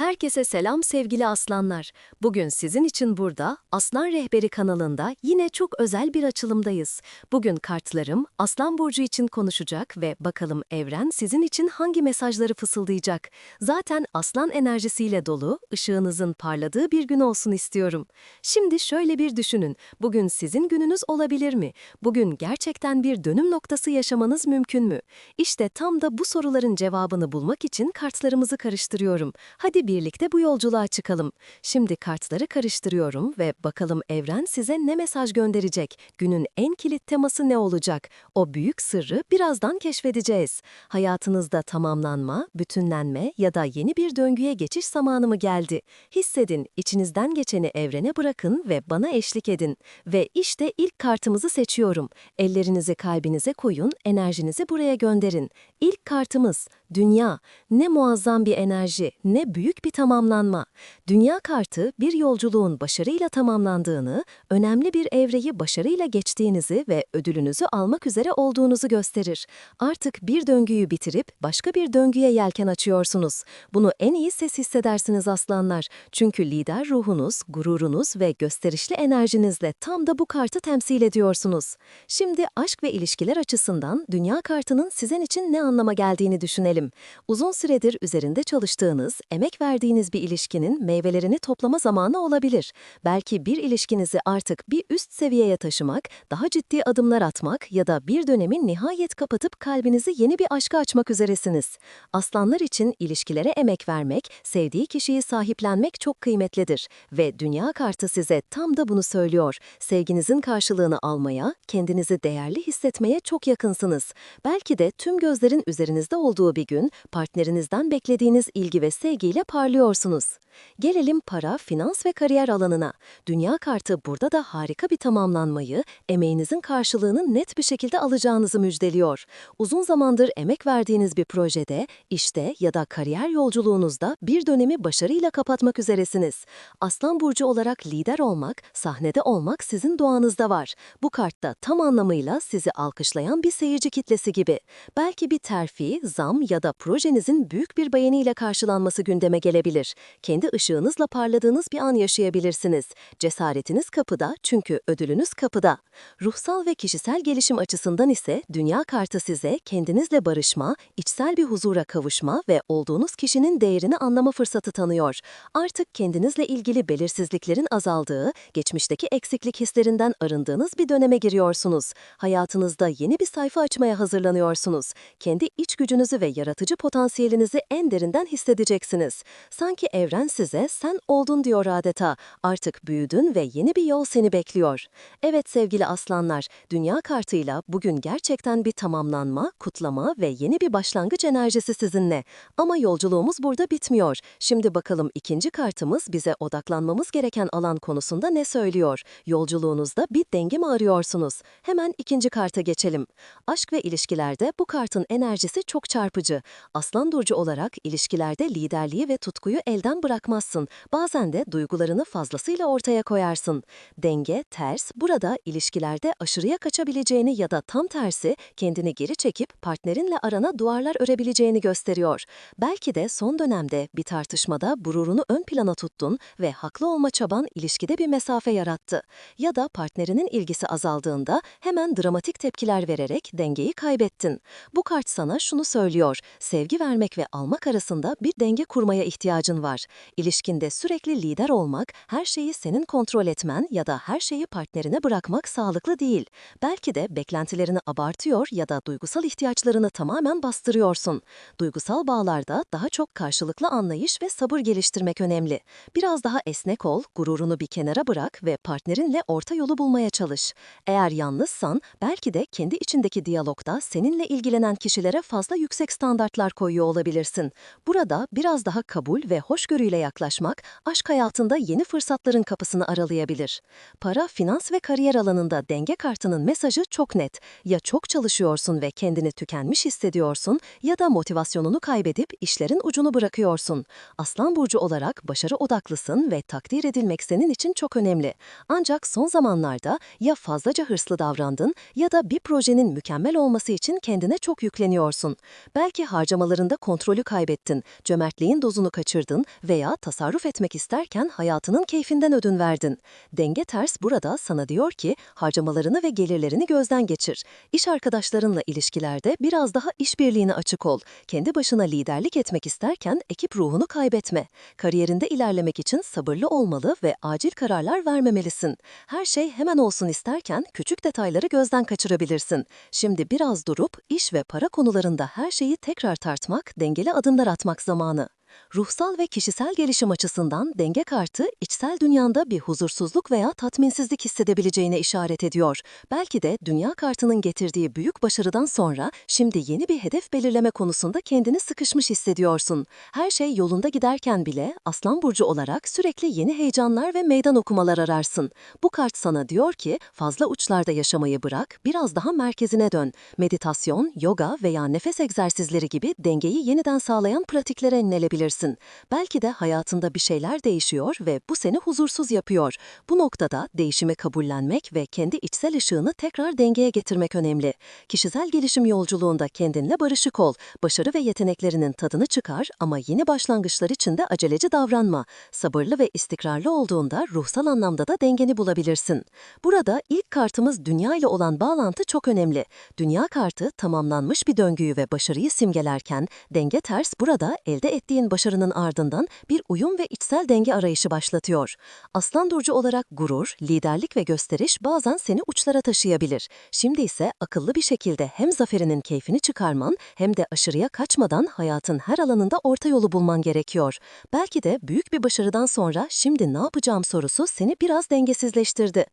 Herkese selam sevgili aslanlar. Bugün sizin için burada Aslan Rehberi kanalında yine çok özel bir açılımdayız. Bugün kartlarım Aslan Burcu için konuşacak ve bakalım evren sizin için hangi mesajları fısıldayacak. Zaten aslan enerjisiyle dolu, ışığınızın parladığı bir gün olsun istiyorum. Şimdi şöyle bir düşünün. Bugün sizin gününüz olabilir mi? Bugün gerçekten bir dönüm noktası yaşamanız mümkün mü? İşte tam da bu soruların cevabını bulmak için kartlarımızı karıştırıyorum. Hadi birlikte bu yolculuğa çıkalım. Şimdi kartları karıştırıyorum ve bakalım evren size ne mesaj gönderecek? Günün en kilit teması ne olacak? O büyük sırrı birazdan keşfedeceğiz. Hayatınızda tamamlanma, bütünlenme ya da yeni bir döngüye geçiş zamanı mı geldi? Hissedin, içinizden geçeni evrene bırakın ve bana eşlik edin. Ve işte ilk kartımızı seçiyorum. Ellerinizi kalbinize koyun, enerjinizi buraya gönderin. İlk kartımız Dünya. Ne muazzam bir enerji, ne büyük bir tamamlanma. Dünya kartı bir yolculuğun başarıyla tamamlandığını, önemli bir evreyi başarıyla geçtiğinizi ve ödülünüzü almak üzere olduğunuzu gösterir. Artık bir döngüyü bitirip başka bir döngüye yelken açıyorsunuz. Bunu en iyi ses hissedersiniz aslanlar. Çünkü lider ruhunuz, gururunuz ve gösterişli enerjinizle tam da bu kartı temsil ediyorsunuz. Şimdi aşk ve ilişkiler açısından dünya kartının sizin için ne anlama geldiğini düşünelim. Uzun süredir üzerinde çalıştığınız, emek verdiğiniz bir ilişkinin meyvelerini toplama zamanı olabilir. Belki bir ilişkinizi artık bir üst seviyeye taşımak, daha ciddi adımlar atmak ya da bir dönemi nihayet kapatıp kalbinizi yeni bir aşka açmak üzeresiniz. Aslanlar için ilişkilere emek vermek, sevdiği kişiyi sahiplenmek çok kıymetlidir ve dünya kartı size tam da bunu söylüyor. Sevginizin karşılığını almaya, kendinizi değerli hissetmeye çok yakınsınız. Belki de tüm gözlerin üzerinizde olduğu bir gün partnerinizden beklediğiniz ilgi ve sevgiyle parlıyorsunuz. Gelelim para, finans ve kariyer alanına. Dünya kartı burada da harika bir tamamlanmayı, emeğinizin karşılığını net bir şekilde alacağınızı müjdeliyor. Uzun zamandır emek verdiğiniz bir projede, işte ya da kariyer yolculuğunuzda bir dönemi başarıyla kapatmak üzeresiniz. Aslan burcu olarak lider olmak, sahnede olmak sizin doğanızda var. Bu kartta tam anlamıyla sizi alkışlayan bir seyirci kitlesi gibi. Belki bir terfi, zam ya da projenizin büyük bir beğeniyle karşılanması gündeme gelebilir. Kendi ışığınızla parladığınız bir an yaşayabilirsiniz. Cesaretiniz kapıda çünkü ödülünüz kapıda. Ruhsal ve kişisel gelişim açısından ise dünya kartı size kendinizle barışma, içsel bir huzura kavuşma ve olduğunuz kişinin değerini anlama fırsatı tanıyor. Artık kendinizle ilgili belirsizliklerin azaldığı, geçmişteki eksiklik hislerinden arındığınız bir döneme giriyorsunuz. Hayatınızda yeni bir sayfa açmaya hazırlanıyorsunuz. Kendi iç gücünüzü ve yaratıcı potansiyelinizi en derinden hissedeceksiniz. Sanki evren size sen oldun diyor adeta. Artık büyüdün ve yeni bir yol seni bekliyor. Evet sevgili aslanlar, dünya kartıyla bugün gerçekten bir tamamlanma, kutlama ve yeni bir başlangıç enerjisi sizinle. Ama yolculuğumuz burada bitmiyor. Şimdi bakalım ikinci kartımız bize odaklanmamız gereken alan konusunda ne söylüyor? Yolculuğunuzda bir denge mi arıyorsunuz? Hemen ikinci karta geçelim. Aşk ve ilişkilerde bu kartın enerjisi çok çarpıcı. Aslan Burcu olarak ilişkilerde liderliği ve tutkuyu elden bırakmazsın. Bazen de duygularını fazlasıyla ortaya koyarsın. Denge, ters, burada ilişkilerde aşırıya kaçabileceğini ya da tam tersi kendini geri çekip partnerinle arana duvarlar örebileceğini gösteriyor. Belki de son dönemde bir tartışmada gururunu ön plana tuttun ve haklı olma çaban ilişkide bir mesafe yarattı. Ya da partnerinin ilgisi azaldığında hemen dramatik tepkiler vererek dengeyi kaybettin. Bu kart sana şunu söylüyor, sevgi vermek ve almak arasında bir denge kurmaya ihtiyacın var. İlişkinde sürekli lider olmak, her şeyi senin kontrol etmen ya da her şeyi partnerine bırakmak sağlıklı değil. Belki de beklentilerini abartıyor ya da duygusal ihtiyaçlarını tamamen bastırıyorsun. Duygusal bağlarda daha çok karşılıklı anlayış ve sabır geliştirmek önemli. Biraz daha esnek ol, gururunu bir kenara bırak ve partnerinle orta yolu bulmaya çalış. Eğer yalnızsan, belki de kendi içindeki diyalogda seninle ilgilenen kişilere fazla yüksek standartlar koyuyor olabilirsin. Burada biraz daha kabul ve hoşgörüyle yaklaşmak, aşk hayatında yeni fırsatların kapısını aralayabilir. Para, finans ve kariyer alanında denge kartının mesajı çok net. Ya çok çalışıyorsun ve kendini tükenmiş hissediyorsun ya da motivasyonunu kaybedip işlerin ucunu bırakıyorsun. Aslan burcu olarak başarı odaklısın ve takdir edilmek senin için çok önemli. Ancak son zamanlarda ya fazlaca hırslı davrandın ya da bir projenin mükemmel olması için kendine çok yükleniyorsun. Belki Belki harcamalarında kontrolü kaybettin, cömertliğin dozunu kaçırdın veya tasarruf etmek isterken hayatının keyfinden ödün verdin. Denge ters burada sana diyor ki harcamalarını ve gelirlerini gözden geçir. İş arkadaşlarınla ilişkilerde biraz daha işbirliğine açık ol. Kendi başına liderlik etmek isterken ekip ruhunu kaybetme. Kariyerinde ilerlemek için sabırlı olmalı ve acil kararlar vermemelisin. Her şey hemen olsun isterken küçük detayları gözden kaçırabilirsin. Şimdi biraz durup iş ve para konularında her şeyi tekrar tartmak, dengeli adımlar atmak zamanı. Ruhsal ve kişisel gelişim açısından denge kartı içsel dünyanda bir huzursuzluk veya tatminsizlik hissedebileceğine işaret ediyor. Belki de dünya kartının getirdiği büyük başarıdan sonra şimdi yeni bir hedef belirleme konusunda kendini sıkışmış hissediyorsun. Her şey yolunda giderken bile Aslan burcu olarak sürekli yeni heyecanlar ve meydan okumalar ararsın. Bu kart sana diyor ki fazla uçlarda yaşamayı bırak, biraz daha merkezine dön. Meditasyon, yoga veya nefes egzersizleri gibi dengeyi yeniden sağlayan pratiklere yönelebilirsin olabilirsin. Belki de hayatında bir şeyler değişiyor ve bu seni huzursuz yapıyor. Bu noktada değişimi kabullenmek ve kendi içsel ışığını tekrar dengeye getirmek önemli. Kişisel gelişim yolculuğunda kendinle barışık ol. Başarı ve yeteneklerinin tadını çıkar ama yeni başlangıçlar için de aceleci davranma. Sabırlı ve istikrarlı olduğunda ruhsal anlamda da dengeni bulabilirsin. Burada ilk kartımız dünya ile olan bağlantı çok önemli. Dünya kartı tamamlanmış bir döngüyü ve başarıyı simgelerken denge ters burada elde ettiğin başarının ardından bir uyum ve içsel denge arayışı başlatıyor. Aslan Burcu olarak gurur, liderlik ve gösteriş bazen seni uçlara taşıyabilir. Şimdi ise akıllı bir şekilde hem zaferinin keyfini çıkarman hem de aşırıya kaçmadan hayatın her alanında orta yolu bulman gerekiyor. Belki de büyük bir başarıdan sonra şimdi ne yapacağım sorusu seni biraz dengesizleştirdi.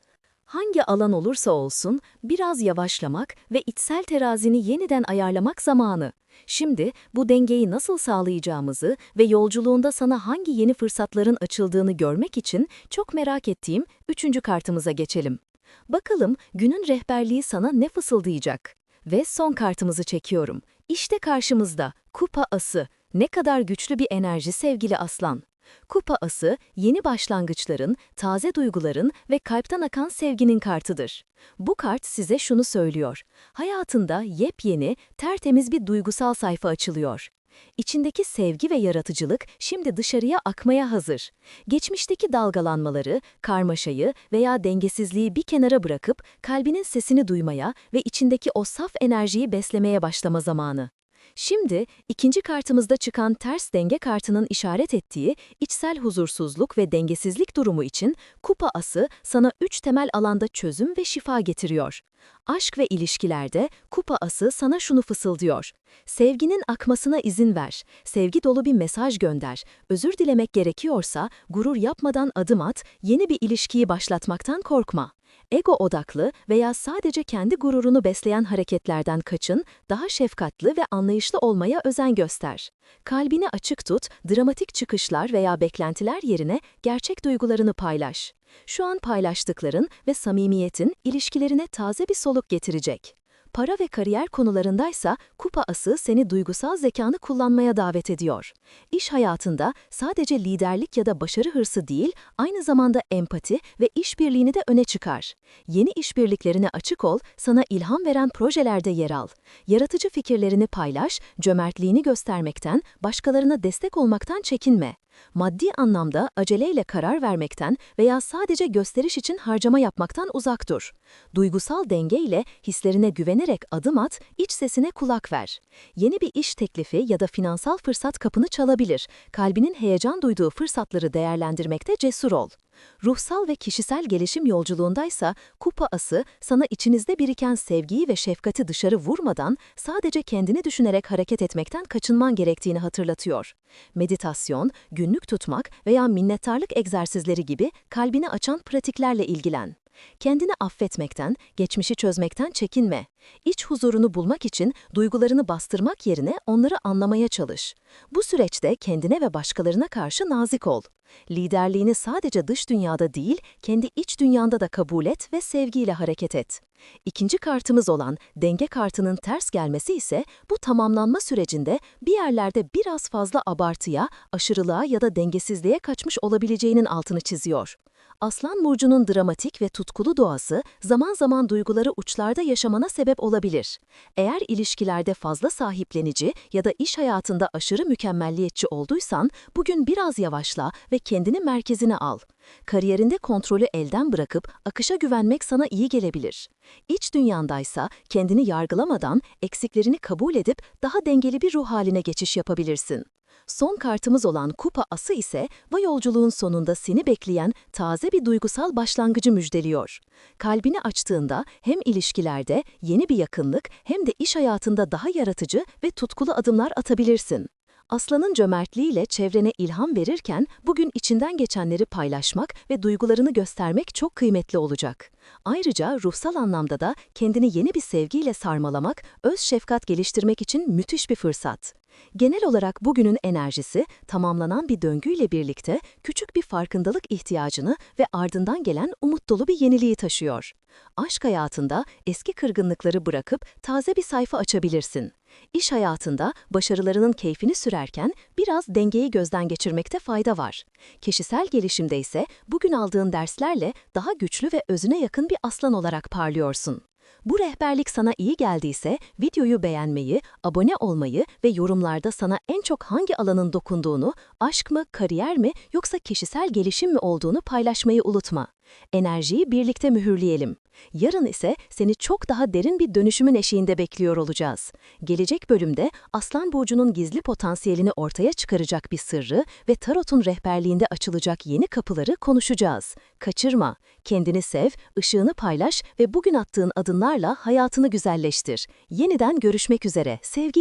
Hangi alan olursa olsun biraz yavaşlamak ve içsel terazini yeniden ayarlamak zamanı. Şimdi bu dengeyi nasıl sağlayacağımızı ve yolculuğunda sana hangi yeni fırsatların açıldığını görmek için çok merak ettiğim üçüncü kartımıza geçelim. Bakalım günün rehberliği sana ne fısıldayacak? Ve son kartımızı çekiyorum. İşte karşımızda kupa ası. Ne kadar güçlü bir enerji sevgili aslan. Kupa ası, yeni başlangıçların, taze duyguların ve kalpten akan sevginin kartıdır. Bu kart size şunu söylüyor. Hayatında yepyeni, tertemiz bir duygusal sayfa açılıyor. İçindeki sevgi ve yaratıcılık şimdi dışarıya akmaya hazır. Geçmişteki dalgalanmaları, karmaşayı veya dengesizliği bir kenara bırakıp kalbinin sesini duymaya ve içindeki o saf enerjiyi beslemeye başlama zamanı. Şimdi ikinci kartımızda çıkan ters denge kartının işaret ettiği içsel huzursuzluk ve dengesizlik durumu için kupa ası sana üç temel alanda çözüm ve şifa getiriyor. Aşk ve ilişkilerde kupa ası sana şunu fısıldıyor. Sevginin akmasına izin ver, sevgi dolu bir mesaj gönder, özür dilemek gerekiyorsa gurur yapmadan adım at, yeni bir ilişkiyi başlatmaktan korkma. Ego odaklı veya sadece kendi gururunu besleyen hareketlerden kaçın, daha şefkatli ve anlayışlı olmaya özen göster. Kalbini açık tut, dramatik çıkışlar veya beklentiler yerine gerçek duygularını paylaş. Şu an paylaştıkların ve samimiyetin ilişkilerine taze bir soluk getirecek. Para ve kariyer konularındaysa kupa ası seni duygusal zekanı kullanmaya davet ediyor. İş hayatında sadece liderlik ya da başarı hırsı değil, aynı zamanda empati ve işbirliğini de öne çıkar. Yeni işbirliklerine açık ol, sana ilham veren projelerde yer al. Yaratıcı fikirlerini paylaş, cömertliğini göstermekten, başkalarına destek olmaktan çekinme. Maddi anlamda aceleyle karar vermekten veya sadece gösteriş için harcama yapmaktan uzak dur. Duygusal denge ile hislerine güvenerek adım at, iç sesine kulak ver. Yeni bir iş teklifi ya da finansal fırsat kapını çalabilir. Kalbinin heyecan duyduğu fırsatları değerlendirmekte cesur ol. Ruhsal ve kişisel gelişim yolculuğundaysa kupa ası sana içinizde biriken sevgiyi ve şefkati dışarı vurmadan sadece kendini düşünerek hareket etmekten kaçınman gerektiğini hatırlatıyor. Meditasyon, günlük tutmak veya minnettarlık egzersizleri gibi kalbini açan pratiklerle ilgilen. Kendini affetmekten, geçmişi çözmekten çekinme. İç huzurunu bulmak için duygularını bastırmak yerine onları anlamaya çalış. Bu süreçte kendine ve başkalarına karşı nazik ol. Liderliğini sadece dış dünyada değil, kendi iç dünyanda da kabul et ve sevgiyle hareket et. İkinci kartımız olan denge kartının ters gelmesi ise bu tamamlanma sürecinde bir yerlerde biraz fazla abartıya, aşırılığa ya da dengesizliğe kaçmış olabileceğinin altını çiziyor. Aslan burcunun dramatik ve tutkulu doğası zaman zaman duyguları uçlarda yaşamana sebep olabilir. Eğer ilişkilerde fazla sahiplenici ya da iş hayatında aşırı mükemmelliyetçi olduysan bugün biraz yavaşla ve kendini merkezine al. Kariyerinde kontrolü elden bırakıp akışa güvenmek sana iyi gelebilir. İç dünyandaysa kendini yargılamadan eksiklerini kabul edip daha dengeli bir ruh haline geçiş yapabilirsin. Son kartımız olan kupa ası ise bu yolculuğun sonunda seni bekleyen taze bir duygusal başlangıcı müjdeliyor. Kalbini açtığında hem ilişkilerde yeni bir yakınlık hem de iş hayatında daha yaratıcı ve tutkulu adımlar atabilirsin. Aslanın cömertliğiyle çevrene ilham verirken bugün içinden geçenleri paylaşmak ve duygularını göstermek çok kıymetli olacak. Ayrıca ruhsal anlamda da kendini yeni bir sevgiyle sarmalamak, öz şefkat geliştirmek için müthiş bir fırsat. Genel olarak bugünün enerjisi tamamlanan bir döngüyle birlikte küçük bir farkındalık ihtiyacını ve ardından gelen umut dolu bir yeniliği taşıyor. Aşk hayatında eski kırgınlıkları bırakıp taze bir sayfa açabilirsin. İş hayatında başarılarının keyfini sürerken biraz dengeyi gözden geçirmekte fayda var. Kişisel gelişimde ise bugün aldığın derslerle daha güçlü ve özüne yakın bir aslan olarak parlıyorsun. Bu rehberlik sana iyi geldiyse videoyu beğenmeyi, abone olmayı ve yorumlarda sana en çok hangi alanın dokunduğunu, aşk mı, kariyer mi yoksa kişisel gelişim mi olduğunu paylaşmayı unutma. Enerjiyi birlikte mühürleyelim. Yarın ise seni çok daha derin bir dönüşümün eşiğinde bekliyor olacağız. Gelecek bölümde Aslan Burcu'nun gizli potansiyelini ortaya çıkaracak bir sırrı ve Tarot'un rehberliğinde açılacak yeni kapıları konuşacağız. Kaçırma, kendini sev, ışığını paylaş ve bugün attığın adımlarla hayatını güzelleştir. Yeniden görüşmek üzere, sevgiyle.